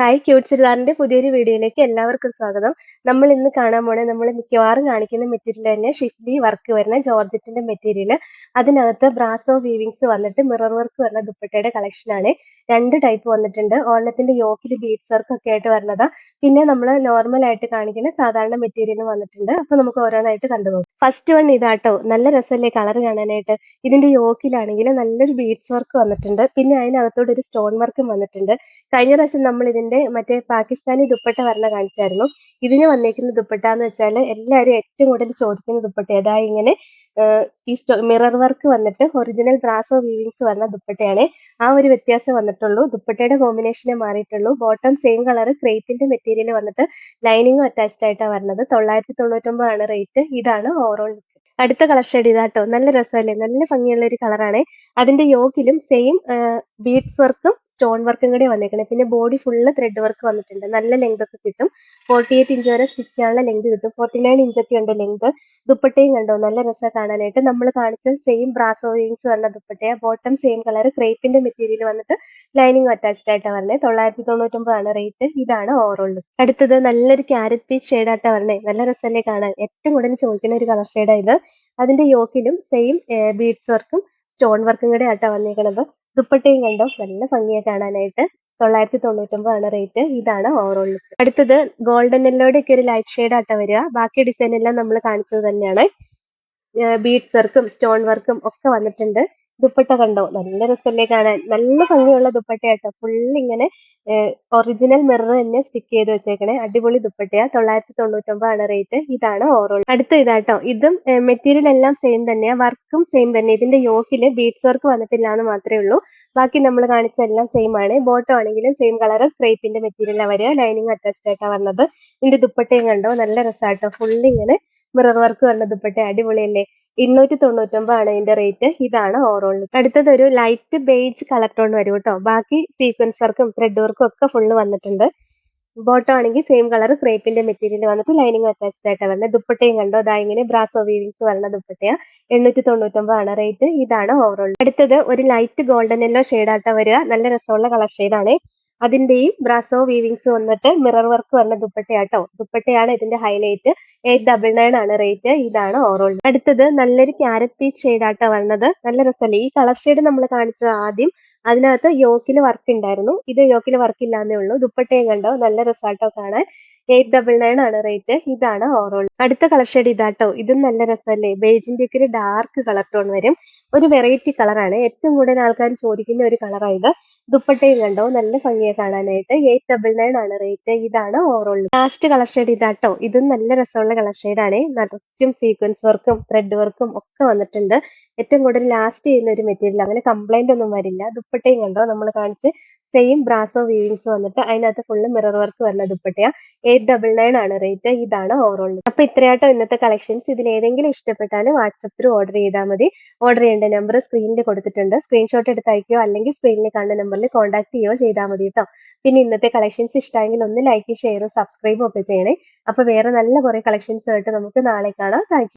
Hi cute ചുരിദാറിന്റെ പുതിയൊരു വീഡിയോയിലേക്ക് എല്ലാവർക്കും സ്വാഗതം. നമ്മൾ ഇന്ന് കാണാൻ പോണേ നമ്മൾ മിക്കവാറും കാണിക്കുന്ന മെറ്റീരിയൽ തന്നെ ഷിഫ്ലി വർക്ക് വരുന്ന ജോർജറ്റിന്റെ മെറ്റീരിയൽ അതിനകത്ത് ബ്രാസോ വീവിങ്സ് വന്നിട്ട് മിറർ വർക്ക് വരുന്ന ദുപ്പട്ടയുടെ കളക്ഷനാണ് രണ്ട് ടൈപ്പ് വന്നിട്ടുണ്ട്. ഓർണത്തിന്റെ യോക്കിൽ ബീഡ്സ് വർക്ക് ഒക്കെ ആയിട്ട് വരുന്നതാ. പിന്നെ നമ്മൾ നോർമൽ ആയിട്ട് കാണിക്കുന്ന സാധാരണ മെറ്റീരിയലും വന്നിട്ടുണ്ട്. അപ്പൊ നമുക്ക് ഓരോന്നായിട്ട് കണ്ടുപോകും ഫസ്റ്റ് വൺ ഇതാട്ടോ. നല്ല രസമല്ലേ കളർ കാണാനായിട്ട്. ഇതിന്റെ യോക്കിലാണെങ്കിൽ നല്ലൊരു ബീഡ്സ് വർക്ക് വന്നിട്ടുണ്ട്. പിന്നെ അതിനകത്തോടെ ഒരു സ്റ്റോൺ വർക്കും വന്നിട്ടുണ്ട്. കഴിഞ്ഞ പ്രാവശ്യം നമ്മൾ ഇതിന്റെ മറ്റേ പാകിസ്ഥാനി ദുപ്പട്ട വരണ കാണിച്ചായിരുന്നു. ഇതിന് വന്നേക്കുന്ന ദുപ്പട്ട എന്ന് വെച്ചാൽ എല്ലാവരും ഏറ്റവും കൂടുതൽ ചോദിക്കുന്ന ദുപ്പട്ട അതായത് ഇങ്ങനെ ഈ മിറർ വർക്ക് വന്നിട്ട് ഒറിജിനൽ ബ്രാസോ വീവിങ്സ് വന്ന ദുപ്പട്ടയാണ്. ആ ഒരു വ്യത്യാസം വന്നിട്ടുള്ളൂ. ദുപ്പട്ടയുടെ കോമ്പിനേഷനെ മാറിയിട്ടുള്ളൂ. ബോട്ടം സെയിം കളർ ക്രേപ്പിന്റെ മെറ്റീരിയൽ വന്നിട്ട് ലൈനിങ്ങും അറ്റാച്ച്ഡ് ആയിട്ടാണ് വരുന്നത് തൊള്ളായിരത്തി തൊണ്ണൂറ്റൊമ്പതാണ് റേറ്റ്. ഇതാണ് ഓവറോൾ അടുത്ത കളർ ഷെയ്ഡ് ഇതാട്ടോ. നല്ല രസമല്ലേ? നല്ല ഭംഗിയുള്ള ഒരു കളറാണ്. അതിന്റെ യോക്കിലും സെയിം ബീഡ്സ് വർക്കും സ്റ്റോൺ വർക്കും കൂടി വന്നേക്കണേ. പിന്നെ ബോഡി ഫുള്ള് ത്രെഡ് വർക്ക് വന്നിട്ടുണ്ട്. നല്ല ലെങ്ത് ഒക്കെ കിട്ടും. ഫോർട്ടി എയ്റ്റ് ഇഞ്ച് വരെ സ്റ്റിച്ച് ചെയ്യാനുള്ള ലെങ്ത് കിട്ടും. ഫോർട്ടി നയൻ ഇഞ്ചൊക്കെ ഉണ്ട് ലെങ്ത്. ദുപ്പട്ടയും കണ്ടോ? നല്ല രസമാണ് കാണാനായിട്ട്. നമ്മൾ കാണിച്ച സെയിം ബ്രാസോ വിങ്സ് വന്ന ദുപ്പട്ടയ. ബോട്ടം സെയിം കളർ ക്രേപ്പിന്റെ മെറ്റീരിയൽ വന്നിട്ട് ലൈനിങ് അറ്റാച്ച്ഡ് ആയിട്ടാണ് പറഞ്ഞത് തൊള്ളായിരത്തി തൊണ്ണൂറ്റൊമ്പതാണ് റേറ്റ് ഇതാണ് ഓവറോൾ അടുത്തത് നല്ലൊരു ക്യാരറ്റ് പീച്ച് ഷെയ്ഡായിട്ടാണ് പറഞ്ഞത് നല്ല രസമല്ലേ കാണാൻ. ഏറ്റവും കൂടുതൽ ചോദിക്കുന്ന ഒരു കളർ ഷെയ്ഡാണ് ഇത്. അതിന്റെ യോക്കിലും സെയിം ബീഡ്സ് വർക്കും സ്റ്റോൺ വർക്കും കൂടെ ആയിട്ടാണ് വന്നേക്കണത്. ദുപ്പട്ടയും കണ്ടോ? നല്ല ഭംഗിയെ കാണാനായിട്ട്. തൊള്ളായിരത്തി തൊണ്ണൂറ്റൊമ്പതാണ് റേറ്റ്. ഇതാണ് ഓവറോൾ അടുത്തത് ഗോൾഡൻ യെല്ലോയുടെ ഒക്കെ ഒരു ലൈറ്റ് ഷെയ്ഡ് ആട്ട വരിക. ബാക്കി ഡിസൈൻ എല്ലാം നമ്മൾ കാണിച്ചത് തന്നെയാണ്. ബീഡ്സ് വർക്കും സ്റ്റോൺ വർക്കും ഒക്കെ വന്നിട്ടുണ്ട്. ദുപ്പട്ട കണ്ടോ? നല്ല രസമല്ലേ കാണാൻ. നല്ല ഭംഗിയുള്ള ദുപ്പട്ടയാട്ടോ ഫുൾ ഇങ്ങനെ ഒറിജിനൽ മിറർ തന്നെ സ്റ്റിക്ക് ചെയ്ത് വെച്ചേക്കണേ. അടിപൊളി ദുപ്പട്ടയാ. തൊള്ളായിരത്തി തൊണ്ണൂറ്റൊമ്പതാണ് റേറ്റ് ഇതാണ് ഓറോൾ അടുത്ത ഇതാട്ടോ. ഇതും മെറ്റീരിയൽ എല്ലാം സെയിം തന്നെയാ. വർക്കും സെയിം തന്നെ. ഇതിന്റെ യോക്കിൽ ബീഡ്സ് വർക്ക് വന്നിട്ടില്ല എന്ന് മാത്രമേ ഉള്ളൂ. ബാക്കി നമ്മൾ കാണിച്ച എല്ലാം സെയിം ആണ്. ബോട്ടം ആണെങ്കിലും സെയിം കളർ ക്രേപ്പിന്റെ മെറ്റീരിയൽ വരിക. ലൈനിങ് അറ്റാച്ച്ഡ് ആയിട്ടാണ് വന്നത്. ഇതിന്റെ ദുപ്പട്ടയും കണ്ടോ? നല്ല രസമാട്ടോ ഫുൾ ഇങ്ങനെ മിറർ വർക്ക് വരുന്ന ദുപ്പട്ട. അടിപൊളിയല്ലേ? ഇരുന്നൂറ്റി തൊണ്ണൂറ്റൊമ്പതാണ് ഇതിന്റെ റേറ്റ് ഇതാണ് ഓവറോൾ അടുത്തത് ഒരു ലൈറ്റ് ബേജ് കളർ ടോൺ വരും കേട്ടോ. ബാക്കി സീക്വൻസ് വർക്കും ത്രെഡ് വർക്കും ഒക്കെ ഫുള്ള് വന്നിട്ടുണ്ട്. ബോട്ടം ആണെങ്കിൽ സെയിം കളർ ക്രേപ്പിന്റെ മെറ്റീരിയൽ വന്നിട്ട് ലൈനിങ് അറ്റാച്ച്ഡ് ആയിട്ടാണ് വരുന്നത്. ദുപ്പട്ടയും കണ്ടോ? അതാ ഇങ്ങനെ ബ്രാസോ വീവിങ്സ് വരുന്ന ദുപ്പട്ടയ. എണ്ണൂറ്റി തൊണ്ണൂറ്റൊമ്പതാണ് റേറ്റ് ഇതാണ് ഓവറോൾ അടുത്തത് ഒരു ലൈറ്റ് ഗോൾഡൻ യെല്ലോ ആയിട്ടാണ് വരിക. നല്ല രസമുള്ള കളർ ഷെയ്ഡാണ് അതിന്റെയും ബ്രാസോ വീവിങ്സ് വന്നിട്ട് മിറർ വർക്ക് വന്ന ദുപ്പട്ടയാട്ടോ. ദുപ്പട്ടയാണ് ഇതിന്റെ ഹൈലൈറ്റ് എയ്റ്റ് ഡബിൾ നയൻ ആണ് റേറ്റ് ഇതാണ് ഓറോൾ അടുത്തത് നല്ലൊരു ക്യാരറ്റ് പീച്ച് ഷെയ്ഡാട്ടോ വന്നത്. നല്ല രസമല്ലേ? ഈ കളർ ഷെയ്ഡ് നമ്മൾ കാണിച്ചത് ആദ്യം അതിനകത്ത് യോക്കിൽ വർക്ക് ഉണ്ടായിരുന്നു ഇത് യോക്കിൽ വർക്ക് ഇല്ലാന്നേ ഉള്ളൂ. ദുപ്പട്ടയും കണ്ടോ? നല്ല രസാട്ടോ കാണാൻ. എയ്റ്റ് ഡബിൾ നയൻ ആണ് റേറ്റ് ഇതാണ് ഓറോൾ അടുത്ത കളർ ഷെയ്ഡ് ഇതാട്ടോ. ഇതും നല്ല രസമല്ലേ? ബേജിന്റെ ഒക്കെ ഒരു ഡാർക്ക് കളർ ടോൺ വരും. ഒരു വെറൈറ്റി കളറാണ് ഏറ്റവും കൂടുതൽ ആൾക്കാർ ചോദിക്കുന്ന ഒരു കളറായത് ദുപ്പട്ടയും കണ്ടോ? നല്ല ഭംഗിയെ കാണാനായിട്ട്. എയ്റ്റ് ഡബിൾ നയൻ ആണ് റേറ്റ് ഇതാണ് ഓവറോൾ ലാസ്റ്റ് കളർ ഷെയ്ഡ് ഇതാട്ടോ. ഇതും നല്ല രസമുള്ള കളർ ഷെയ്ഡാണ് നിറച്ചും സീക്വൻസ് വർക്കും ത്രെഡ് വർക്കും ഒക്കെ വന്നിട്ടുണ്ട്. ഏറ്റവും കൂടുതൽ ലാസ്റ്റ് ചെയ്യുന്ന ഒരു മെറ്റീരിയൽ അങ്ങനെ കംപ്ലൈന്റ് ഒന്നും വരില്ല. ദുപ്പട്ടയും കണ്ടോ? നമ്മൾ കാണിച്ച് സെയിം ബ്രാസോ വീവിങ്സ് വന്നിട്ട് അതിനകത്ത് ഫുള്ള് മിറർ വർക്ക് വരുന്ന ദുപ്പട്ടയാ. എയ്റ്റ് ഡബിൾ നയൻ ആണ് റേറ്റ് ഇതാണ് ഓവറോൾ അപ്പൊ ഇത്രയായിട്ടോ ഇന്നത്തെ കളക്ഷൻസ് ഇതിൽ ഏതെങ്കിലും ഇഷ്ടപ്പെട്ടാൽ വാട്സപ്പ് ത്രൂ ഓർഡർ ചെയ്താൽ മതി. ഓർഡർ ചെയ്യേണ്ട നമ്പർ സ്ക്രീനിൽ കൊടുത്തിട്ടുണ്ട്. സ്ക്രീൻഷോട്ട് എടുത്ത് അയക്കുകയോ അല്ലെങ്കിൽ സ്ക്രീനിൽ കാണുന്ന നമ്പറിൽ കോൺടാക്ട് ചെയ്യുകയോ ചെയ്താൽ മതി കേട്ടോ പിന്നെ ഇന്നത്തെ കളക്ഷൻസ് ഇഷ്ടമെങ്കിൽ ഒന്ന് ലൈക്ക് ഷെയർ സബ്സ്ക്രൈബും ഒക്കെ ചെയ്യണേ. അപ്പൊ വേറെ നല്ല കുറെ കളക്ഷൻസ് ആയിട്ട് നമുക്ക് നാളെ കാണാം. താങ്ക്